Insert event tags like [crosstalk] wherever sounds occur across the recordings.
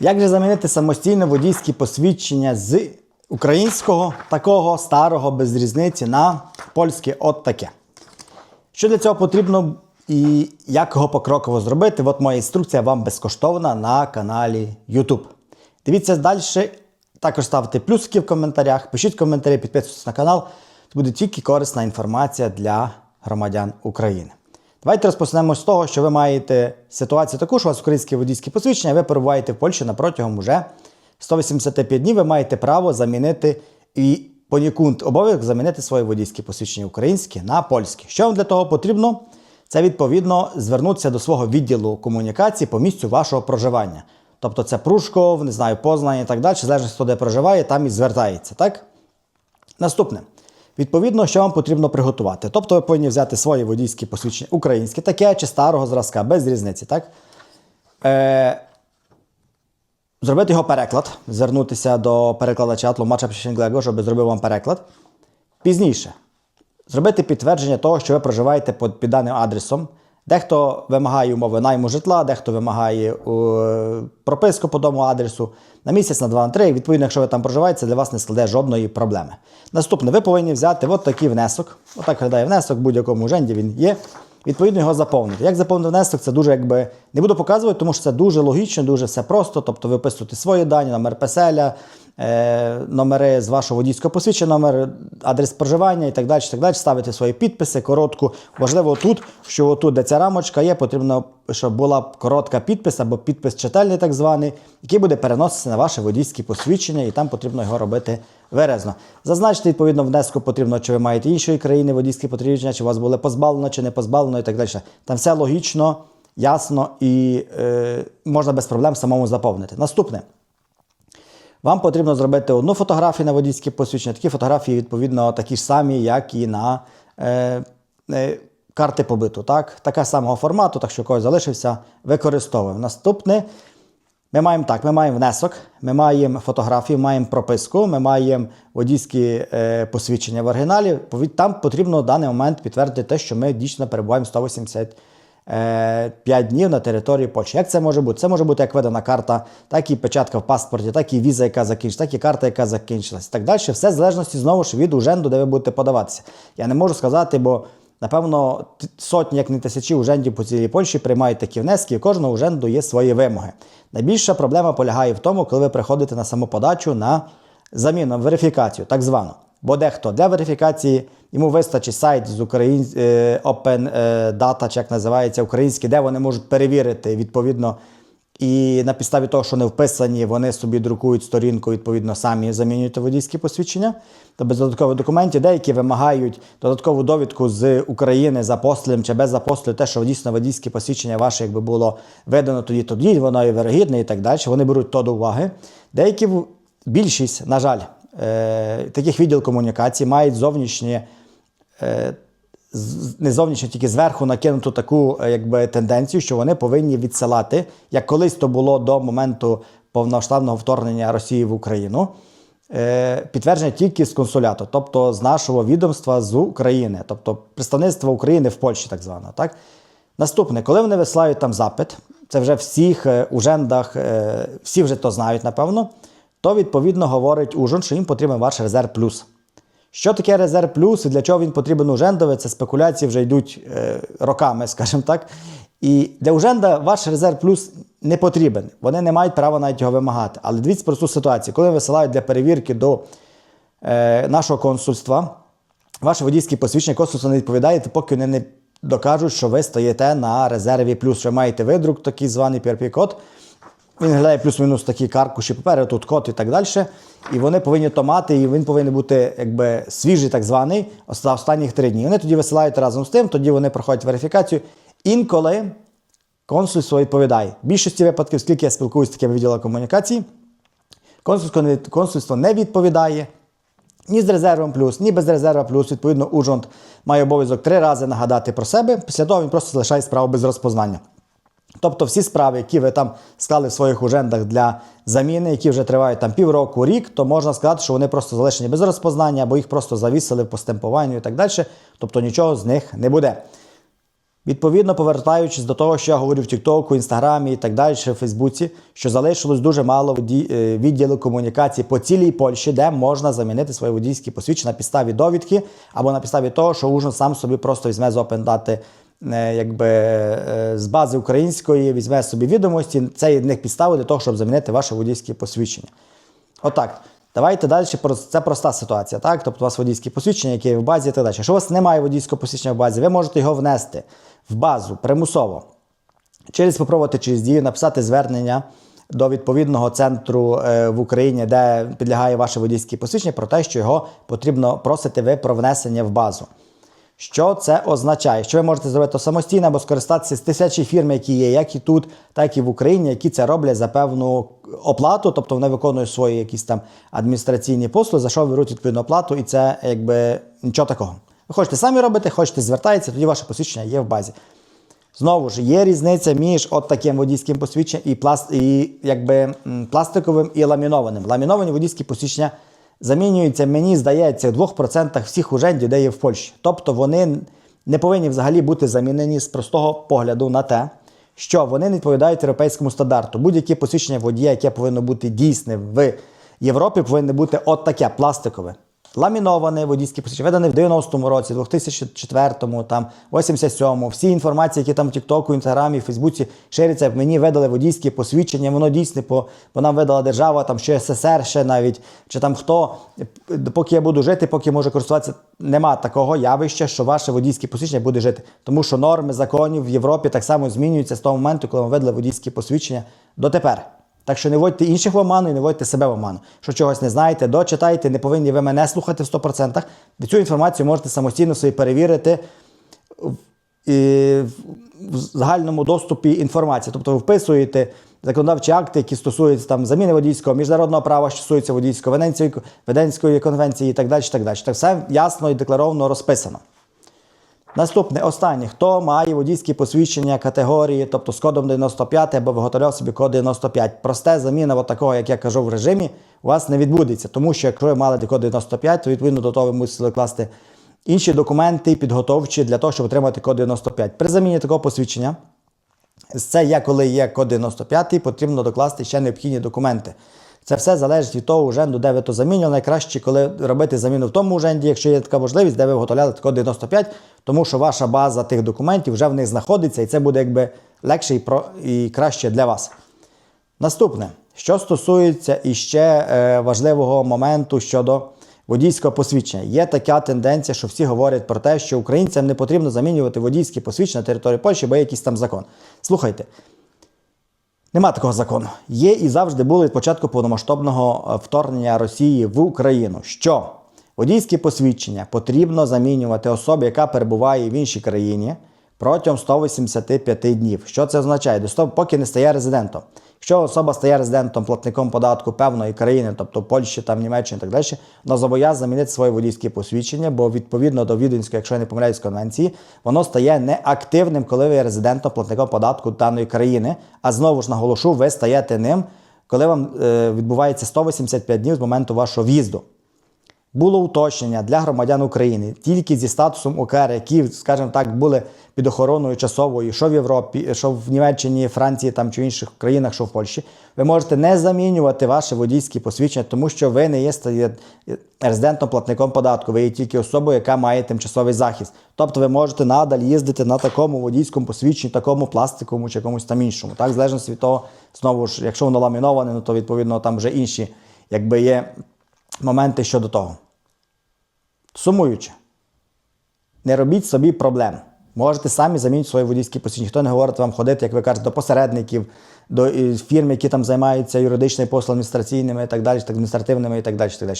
Як же замінити самостійно водійські посвідчення з українського такого старого без різниці на польське от таке? Що для цього потрібно і як його покроково зробити? От моя інструкція вам безкоштовна на каналі YouTube. Дивіться далі. Також ставте плюсики в коментарях, пишіть коментарі, підписуйтесь на канал. Це буде тільки корисна інформація для громадян України. Давайте розпочнемо з того, що ви маєте ситуацію таку, що у вас українське водійське посвідчення, ви перебуваєте в Польщі на протягом уже 185 днів. Ви маєте право замінити і понікунт обов'язок замінити своє водійське посвідчення українське на польське. Що вам для того потрібно? Це відповідно звернутися до свого відділу комунікації по місцю вашого проживання. Тобто це Прушков, не знаю, Познань і так далі, залежно хто де проживає, там і звертається. Так? Наступне. Відповідно, що вам потрібно приготувати. Тобто ви повинні взяти своє водійське посвідчення українське, таке чи старого зразка, без різниці. так? Е, зробити його переклад, звернутися до перекладача тлумача Пшенглего, щоб зробив вам переклад. Пізніше зробити підтвердження того, що ви проживаєте під, під даним адресом. Дехто вимагає умови найму житла, дехто вимагає е, прописку по дому адресу на місяць, на два, на три. Відповідно, якщо ви там проживаєте, це для вас не складе жодної проблеми. Наступне, ви повинні взяти от такий внесок. Отак виглядає внесок, будь-якому уженді він є. Відповідно, його заповнити. Як заповнити внесок, це дуже якби не буду показувати, тому що це дуже логічно, дуже все просто. Тобто ви виписуєте свої дані, номер песеля, е, номери з вашого водійського посвідчення, номер, адрес проживання і так далі. так далі. Ставите свої підписи, коротку. Важливо тут, що отут, де ця рамочка є, потрібно, щоб була коротка підпис або підпис читальний, так званий, який буде переноситися на ваше водійське посвідчення, і там потрібно його робити виразно. Зазначити, відповідно, внеску потрібно, чи ви маєте іншої країни водійське посвідчення, чи у вас були позбавлено, чи не позбавлено, і так далі. Там все логічно, ясно і е, можна без проблем самому заповнити. Наступне. Вам потрібно зробити одну фотографію на водійське посвідчення. Такі фотографії, відповідно, такі ж самі, як і на е, е, карти побиту. Так? Така самого формату, так що когось залишився, використовуємо. Наступне. Ми маємо так: ми маємо внесок, ми маємо фотографію, маємо прописку, ми маємо водійські е, посвідчення в оригіналі. Там потрібно в даний момент підтвердити те, що ми дійсно перебуваємо 185 днів на території Польщі. Як це може бути? Це може бути як видана карта, так і печатка в паспорті, так і віза, яка закінчилась, так і карта, яка закінчилась. Так далі. Все в залежності знову ж від уженду, де ви будете подаватися. Я не можу сказати, бо. Напевно, сотні, як не тисячі ужендів по цілій Польщі приймають такі внески, і кожного уженду є свої вимоги. Найбільша проблема полягає в тому, коли ви приходите на самоподачу на заміну, верифікацію, так звану. Бо дехто для верифікації йому вистачить сайт з Україн... е, Open е, Data, чи як називається український, де вони можуть перевірити відповідно. І на підставі того, що не вписані, вони собі друкують сторінку, відповідно, самі замінюють водійські посвідчення. То без додаткових документів, деякі вимагають додаткову довідку з України за послем чи без запослів, те, що дійсно водійське посвідчення ваше якби було видано тоді, тоді, воно і вирогідне і так далі. Вони беруть то до уваги. Деякі більшість, на жаль, таких відділ комунікації мають зовнішні. е, не зовнішньо, тільки зверху накинуту таку е, якби, тенденцію, що вони повинні відсилати, як колись то було до моменту повноштабного вторгнення Росії в Україну, е, підтвердження тільки з консуляту, тобто з нашого відомства з України, тобто представництво України в Польщі, так звано. Так? Наступне, коли вони висилають там запит, це вже всіх е, ужендах, е, всі вже то знають, напевно, то відповідно говорить ужин, що їм потрібен ваш резерв плюс. Що таке резерв плюс і для чого він потрібен ужендові? Це спекуляції вже йдуть е, роками, [laughs] скажімо так. І для уженда ваш резерв плюс не потрібен. Вони не мають права навіть його вимагати. Але дивіться просту ситуацію, коли висилають для перевірки до е, нашого консульства, ваше водійське посвідчення консульство не відповідає, поки вони не докажуть, що ви стоїте на резерві плюс, що маєте видрук, такий званий PRP-код. Він виглядає плюс-мінус такі каркуші паперу, тут код і так далі. І вони повинні то мати, і він повинен бути якби свіжий, так званий, за останніх три дні. Вони тоді висилають разом з тим, тоді вони проходять верифікацію. Інколи консульство відповідає. В більшості випадків, скільки я спілкуюся з такими відділами комунікації, консульство не відповідає. Ні з резервом плюс, ні без резерва плюс. Відповідно, Ужонт має обов'язок три рази нагадати про себе. Після того він просто залишає справу без розпознання. Тобто всі справи, які ви там склали в своїх ужендах для заміни, які вже тривають там півроку, рік, то можна сказати, що вони просто залишені без розпознання, або їх просто завісили в постемпуванню і так далі. Тобто нічого з них не буде. Відповідно, повертаючись до того, що я говорю в Тіктоку, Інстаграмі і так далі, в Фейсбуці, що залишилось дуже мало е, відділу комунікації по цілій Польщі, де можна замінити свої водійські посвідчення на підставі довідки або на підставі того, що Ужин сам собі просто візьме з е, якби е, з бази української, візьме собі відомості. Це є в них підстави для того, щоб замінити ваше водійське посвідчення. Отак. Давайте далі. Це проста ситуація. Так? Тобто у вас водійське посвідчення, яке є в базі і так далі. Якщо у вас немає водійського посвідчення в базі, ви можете його внести в базу примусово. Через попробувати через дію написати звернення до відповідного центру е, в Україні, де підлягає ваше водійське посвідчення, про те, що його потрібно просити ви про внесення в базу. Що це означає? Що ви можете зробити самостійно або скористатися з тисячі фірм, які є, як і тут, так і в Україні, які це роблять за певну оплату, тобто вони виконують свої якісь там адміністраційні послуги, за що беруть відповідну оплату, і це якби нічого такого. Ви хочете самі робити, хочете звертаєтеся, тоді ваше посвідчення є в базі. Знову ж є різниця між от таким водійським посвідченням і, пласт, і якби, пластиковим і ламінованим. Ламіновані водійські посвідчення замінюються, мені здається, в 2% всіх ужендів, де є в Польщі. Тобто вони не повинні взагалі бути замінені з простого погляду на те, що вони не відповідають європейському стандарту. Будь-яке посвідчення водія, яке повинно бути дійсне в Європі, повинно бути от таке пластикове. Ламіноване водійське посвідчення, видане в 90-му році, 2004-му, там, 87-му. Всі інформації, які там в Тіктоку, Інстаграмі, Фейсбуці ширяться, мені видали водійське посвідчення, воно дійсне, бо, бо нам видала держава, там ще СССР, ще навіть, чи там хто, поки я буду жити, поки можу користуватися, нема такого явища, що ваше водійське посвідчення буде жити. Тому що норми законів в Європі так само змінюються з того моменту, коли вам видали водійське посвідчення дотепер. Так що не вводьте інших в оману і не вводьте себе в оману. Що чогось не знаєте, дочитайте, не повинні ви мене слухати в 100%. Ви цю інформацію можете самостійно собі перевірити і, в загальному доступі інформації. Тобто ви вписуєте законодавчі акти, які стосуються там заміни водійського, міжнародного права, що стосується водійського Венецької, Венецької конвенції і так далі. Так далі. Так все ясно і декларовано розписано. Наступне, останнє. Хто має водійські посвідчення категорії, тобто з кодом 95 або виготовляв собі код 95. Просте заміна от такого, як я кажу, в режимі, у вас не відбудеться. Тому що якщо ви мали код 95, то відповідно до того ви мусили класти інші документи підготовчі для того, щоб отримати код 95. При заміні такого посвідчення, це є, коли є код 95, потрібно докласти ще необхідні документи. Це все залежить від того уженду, де ви то замінювали. Найкраще, коли робити заміну в тому уженді, якщо є така можливість, де ви виготовляли код 95, тому що ваша база тих документів вже в них знаходиться, і це буде якби легше і, про, і краще для вас. Наступне, що стосується іще е, важливого моменту щодо водійського посвідчення. Є така тенденція, що всі говорять про те, що українцям не потрібно замінювати водійські посвідчення на території Польщі, бо є якийсь там закон. Слухайте, Нема такого закону. Є і завжди було від початку повномасштабного е, вторгнення Росії в Україну, що? Водійське посвідчення потрібно замінювати особі, яка перебуває в іншій країні протягом 185 днів. Що це означає? До того, поки не стає резидентом. Якщо особа стає резидентом, платником податку певної країни, тобто Польщі, там, Німеччини і так далі, вона зобов'язана замінити своє водійське посвідчення, бо відповідно до Віденської, якщо я не помиляюсь, конвенції, воно стає неактивним, коли ви є резидентом, платником податку даної країни. А знову ж наголошу, ви стаєте ним, коли вам е, відбувається 185 днів з моменту вашого в'їзду. Було уточнення для громадян України тільки зі статусом ОКР, які, скажімо так, були під охороною часовою, що в Європі, що в Німеччині, Франції там чи в інших країнах, що в Польщі. Ви можете не замінювати ваше водійське посвідчення, тому що ви не є резидентом платником податку. Ви є тільки особою, яка має тимчасовий захист. Тобто ви можете надаль їздити на такому водійському посвідченні, такому пластиковому чи якомусь там іншому. Так, в залежності від того, знову ж, якщо воно ламіноване, ну то відповідно там вже інші, якби є моменти щодо того. Сумуючи, не робіть собі проблем. Можете самі замінити свої водійські посвідчення. Ніхто не говорить вам ходити, як ви кажете, до посередників, до е, фірм, які там займаються юридичними послугами адміністраційними і так далі, адміністративними і так далі. Так далі.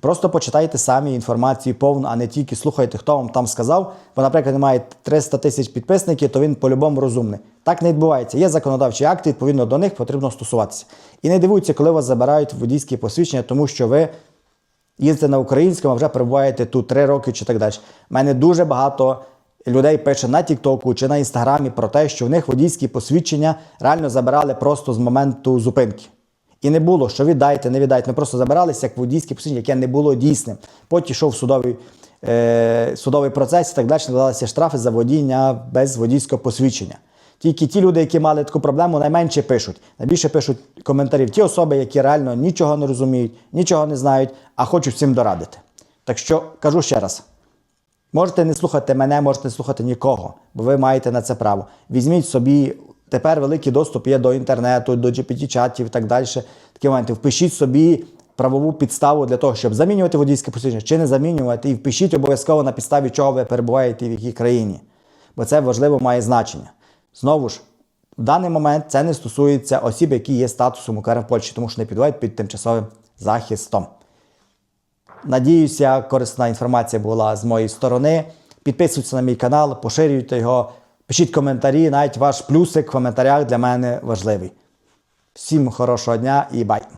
Просто почитайте самі інформацію повну, а не тільки слухайте, хто вам там сказав. Бо, наприклад, має 300 тисяч підписників, то він по-любому розумний. Так не відбувається. Є законодавчі акти, відповідно до них потрібно стосуватися. І не дивуйтеся, коли вас забирають водійські посвідчення, тому що ви їздите на українському, а вже перебуваєте тут 3 роки чи так далі. У мене дуже багато людей пише на Тіктоку чи на Інстаграмі про те, що в них водійські посвідчення реально забирали просто з моменту зупинки. І не було, що віддайте, не віддайте. Ми просто забиралися як водійське посвідчення, яке не було дійсним. Потім йшов судовий е, судовий процес і так далі, накладалися штрафи за водіння без водійського посвідчення. Тільки ті люди, які мали таку проблему, найменше пишуть. Найбільше пишуть коментарів ті особи, які реально нічого не розуміють, нічого не знають, а хочуть всім дорадити. Так що кажу ще раз: можете не слухати мене, можете не слухати нікого, бо ви маєте на це право. Візьміть собі. Тепер великий доступ є до інтернету, до GPT-чатів і так далі. Такі моменти. Впишіть собі правову підставу для того, щоб замінювати водійське посвідчення чи не замінювати, і впишіть обов'язково на підставі, чого ви перебуваєте і в якій країні. Бо це важливо має значення. Знову ж, в даний момент це не стосується осіб, які є статусом УКР в Польщі, тому що не підбувають під тимчасовим захистом. Надіюся, корисна інформація була з моєї сторони. Підписуйтесь на мій канал, поширюйте його, пишіть коментарі, навіть ваш плюсик в коментарях для мене важливий. Всім хорошого дня і бай!